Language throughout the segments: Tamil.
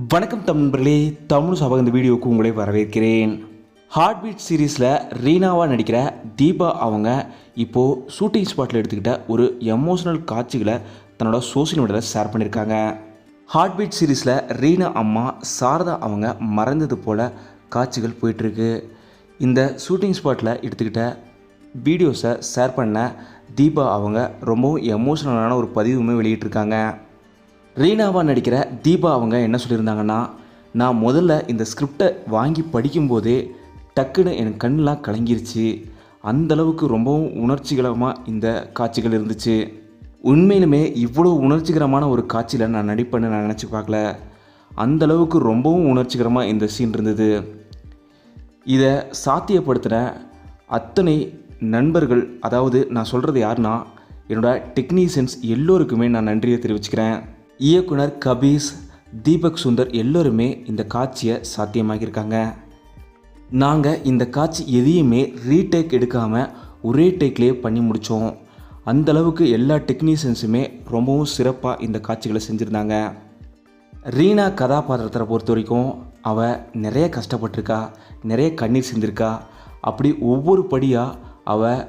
வணக்கம் தமிழர்களே தமிழ் சபா இந்த வீடியோவுக்கு உங்களை வரவேற்கிறேன். ஹார்ட் பீட் சீரீஸில் ரீனாவாக நடிக்கிற தீபா அவங்க இப்போது ஷூட்டிங் ஸ்பாட்டில் எடுத்துக்கிட்ட ஒரு எமோஷனல் காட்சிகளை தன்னோட சோஷியல் மீடியாவில் ஷேர் பண்ணியிருக்காங்க. ஹார்ட் பீட் சீரீஸில் ரீனா அம்மா சாரதா அவங்க மறைந்தது போல் காட்சிகள் போயிட்டுருக்கு. இந்த ஷூட்டிங் ஸ்பாட்டில் எடுத்துக்கிட்ட வீடியோஸை ஷேர் பண்ண தீபா அவங்க ரொம்பவும் எமோஷனலான ஒரு பதிவுமே வெளியிட்டிருக்காங்க. ரீனாவாக நடிக்கிற தீபா அவங்க என்ன சொல்லியிருந்தாங்கன்னா நான் முதல்ல இந்த ஸ்கிரிப்டை வாங்கி படிக்கும்போதே டக்குன்னு என் கண்ணெலாம் கலங்கிருச்சு. அந்தளவுக்கு ரொம்பவும் உணர்ச்சிகரமாக இந்த காட்சிகள் இருந்துச்சு. உண்மையிலுமே இவ்வளோ உணர்ச்சிகரமான ஒரு காட்சியில் நான் நடிப்பேன்னு நான் நினச்சி பார்க்கல. அந்தளவுக்கு ரொம்பவும் உணர்ச்சிகரமாக இந்த சீன் இருந்தது. இதை சாத்தியப்படுத்தின அத்தனை நண்பர்கள் அதாவது நான் சொல்கிறது யாருன்னா என்னோட டெக்னீஷியன்ஸ் எல்லோருக்குமே நான் நன்றியை தெரிவிச்சுக்கிறேன். இயக்குனர் கபீஸ் தீபக் சுந்தர் எல்லோருமே இந்த காட்சியை சாத்தியமாகியிருக்காங்க நாங்கள் இந்த காட்சி எதையுமே ரீடேக் எடுக்காமல் ஒரே டேக்லேயே பண்ணி முடித்தோம் அந்தளவுக்கு எல்லா டெக்னீஷியன்ஸுமே ரொம்பவும் சிறப்பாக இந்த காட்சிகளை செஞ்சுருந்தாங்க. ரீனா கதாபாத்திரத்தை பொறுத்த வரைக்கும் அவள் நிறைய கஷ்டப்பட்டிருக்கா நிறைய கண்ணீர் சிந்திருக்கா. அப்படி ஒவ்வொரு படியாக அவள்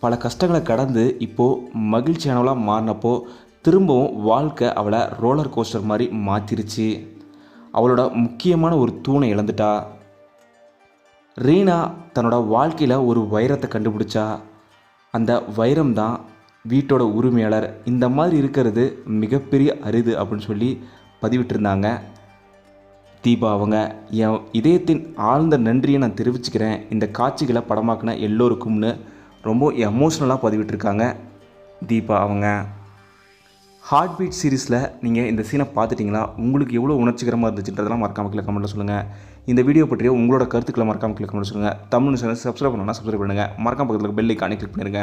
பல கஷ்டங்களை கடந்து இப்போது மகிழ்ச்சியானவளாக மாறினப்போ திரும்பவும் வாழ்க்கை அவளை ரோலர் கோஸ்டர் மாதிரி மாற்றிருச்சு அவளோட முக்கியமான ஒரு தூணை இழந்துட்டா. ரீனா தன்னோட வாழ்க்கையில் ஒரு வைரத்தை கண்டுபிடிச்சா. அந்த வைரம் தான் வீட்டோட உரிமையாளர். இந்த மாதிரி இருக்கிறது மிகப்பெரிய அரிது அப்படின்னு சொல்லி பதிவிட்டிருந்தாங்க. தீபா அவங்க என் இதயத்தின் ஆழ்ந்த நன்றியை நான் தெரிவிச்சுக்கிறேன். இந்த காட்சிகளை படமாக்கின எல்லோருக்கும்னு ரொம்ப எமோஷ்னலாக பதிவிட்டிருக்காங்க தீபா அவங்க. ஹார்ட் பீட் சீரீஸில் நீங்கள் இந்த சீனை பார்த்துட்டிங்களா? உங்களுக்கு எவ்வளோ உணர்ச்சிகரமாக இருந்துச்சுன்றதெல்லாம் மறக்காம கீழே கமெண்ட்டில் சொல்லுங்கள் இந்த வீடியோ பற்றிய உங்களோட கருத்துக்களை மறக்காம கீழே கமெண்ட் சொல்லுங்கள் தமிழ் சேனல் சப்ஸ்கிரைப் பண்ணணும்னா சப்ஸ்கிரைப் பண்ணுங்கள் மறக்காம பக்கத்தில் பெல் ஐக்கானே கிளிக் பண்ணிடுங்க